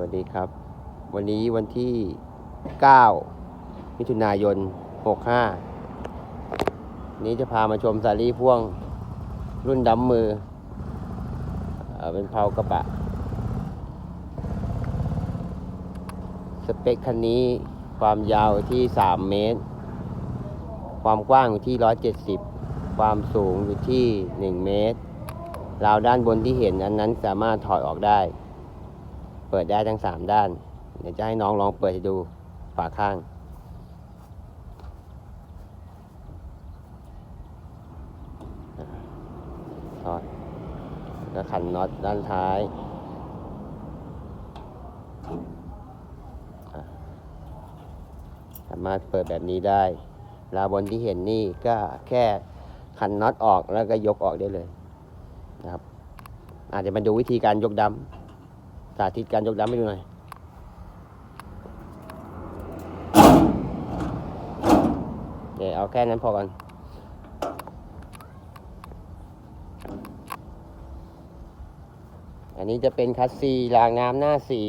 วัสดีครับ วันนี้วันที่ 9 มิถุนายน 65 นี้จะพามาชมสาลี่พ่วงรุ่นดำมือเอเป็นเพากระบะ สเปคคันนี้ความยาวที่ 3 เมตร ความกว้างอยู่ที่ 170 ความสูงอยู่ที่ 1 เมตรราวด้านบนที่เห็นอันนั้นสามารถถอดออกได้ ปิดได้ทั้ง3ด้าน เดี๋ยวจะให้น้องลองเปิดให้ดูฝาข้าง ถอดแล้วขันน็อตด้านท้ายสามารถเปิดแบบนี้ได้ราบนที่เห็นนี่ก็แค่ขันน็อตออกแล้วก็ยกออกได้เลยนะครับอาจจะมาดูวิธีการยกดัม สาธิตการยกดัมให้ดูหน่อยเดี๋ยวเอาแค่นั้นพอก่อนอันนี้จะเป็นคัสซีรางน้ำหน้าสี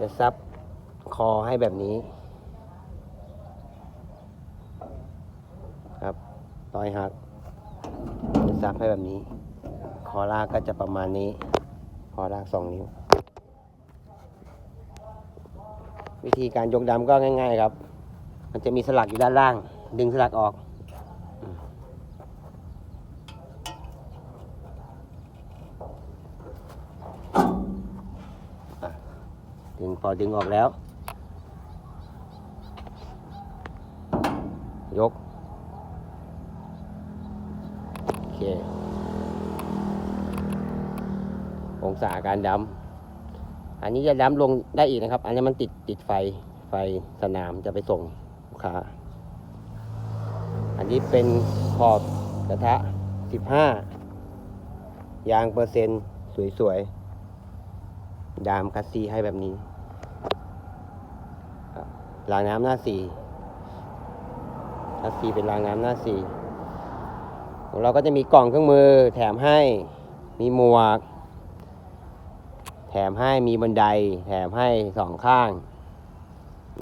จะซับคอให้แบบนี้ ครับรอยหักจะซับให้แบบนี้ อลากก็จะประมาณนี้คอลากสองนิ้ว วิธีการยกดำก็ง่าย ๆ ครับ มันจะมีสลักอยู่ด้านล่าง ดึงสลักออก ดึงพอดึงออกแล้ว ยก โอเค องศาการดำอันนี้จะดำลงได้อีกนะครับ อันนี้มันติดติดไฟไฟสนามจะไปส่งลูกค้า อันนี้เป็นขอบกระทะ 15 ยางเปอร์เซ็นต์สวยๆ ดามคัสซีให้แบบนี้รางน้ำหน้าสี่คัสซีเป็นรางน้ำหน้าสี่เราก็จะมีกล่องเครื่องมือแถมให้ มีหมวก แถมให้มีบันได แถมให้สองข้าง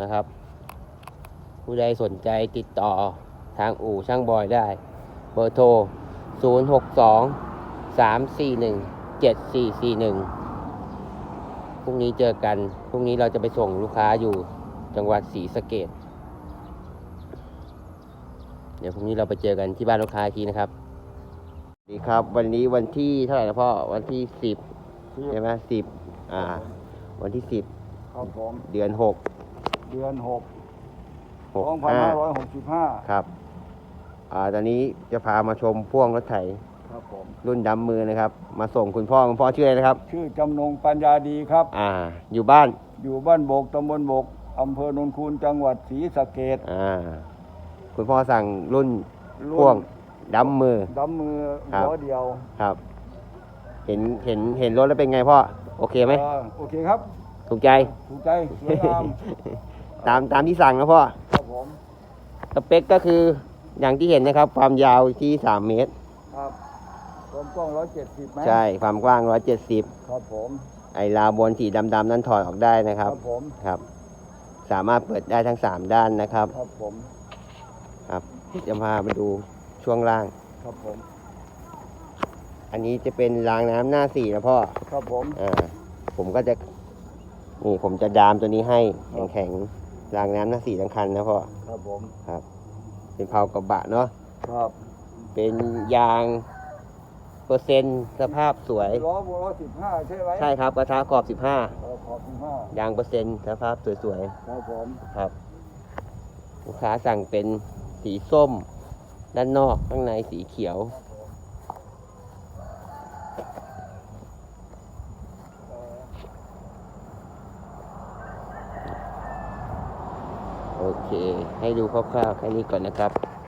นะครับ ผู้ใดสนใจติดต่อทางอู่ช่างบอยได้ เบอร์โทร 0 6 2 3 4 1 7 4 4 1 พรุ่งนี้เจอกัน พรุ่งนี้เราจะไปส่งลูกค้าอยู่จังหวัดศรีสะเกดเดี๋ยวพรุ่งนี้เราไปเจอกันที่บ้านลูกค้าทีนะครับสวัสดีครับ วันนี้วันที่เท่าไหร่นะพ่อ วันที่สิบ ใช่ไหมสิบอ่า วันที่สิบครับผมเดือนหกเดือนหกหสกองพันห้าห้าร้อยหกสิบห้าครับ อ่า ตอนนี้จะพามาชมพ่วงรถไถครับผม รุ่นดำมือนะครับ มาส่งคุณพ่อคุณพ่อชื่ออะไรนะครับ ชื่อจำนงปัญญาดีครับ อ่า อยู่บ้าน อยู่บ้านโบกตำบลโบกอำเภอโนนคูนจังหวัดศรีสะเกดอ่า คุณพ่อสั่งรุ่นพ่วงดำมือ ดำมือครับ หัวเดียว ครับ เห็นเห็นเห็นรถแล้วเป็นไงพ่อ โอเคไหมเออโอเคครับ ถูกใจ ถูกใจสวยงาม ตามตามที่สั่งนะพ่อ ครับผม สเปคก็คืออย่างที่เห็นนะครับ ความยาวที่สามเมตร ครับความกว้างร้อยเจ็ดสิบไหมใช่ ความกว้างร้อยเจ็ดสิบครับผม ไอ้ราวบนสีดำๆนั้นถอดออกได้นะคครัรับบผม ครับ สามารถเปิดได้ทั้งสามด้านนะครับครับผม ครับ จะพามาดูช่วงล่าง ครับผม อันนี้จะเป็นรางน้ำหน้าสี่นะพ่อ ครับผม อ่า ผมก็จะ นี่ผมจะดามตัวนี้ให้แข็งๆรางน้ำหน้าสี่ทั้งคันนะพ่อ ครับผมเป็นเผากระบะเนาะ ครับเป็นยางเปอร์เซ็นต์สภาพสวยร้อยร้อยสิบห้าใช่ไหมใช่ครับกระทะขอบ เออขอบคุณมาก15 ยางเปอร์เซ็นต์สภาพสวยครับผมๆครับ ลูกค้าสั่งเป็นสีส้ม ด้านนอกข้างในสีเขียว โอเค ให้ดูคร่าวๆแค่นี้ก่อนนะครับ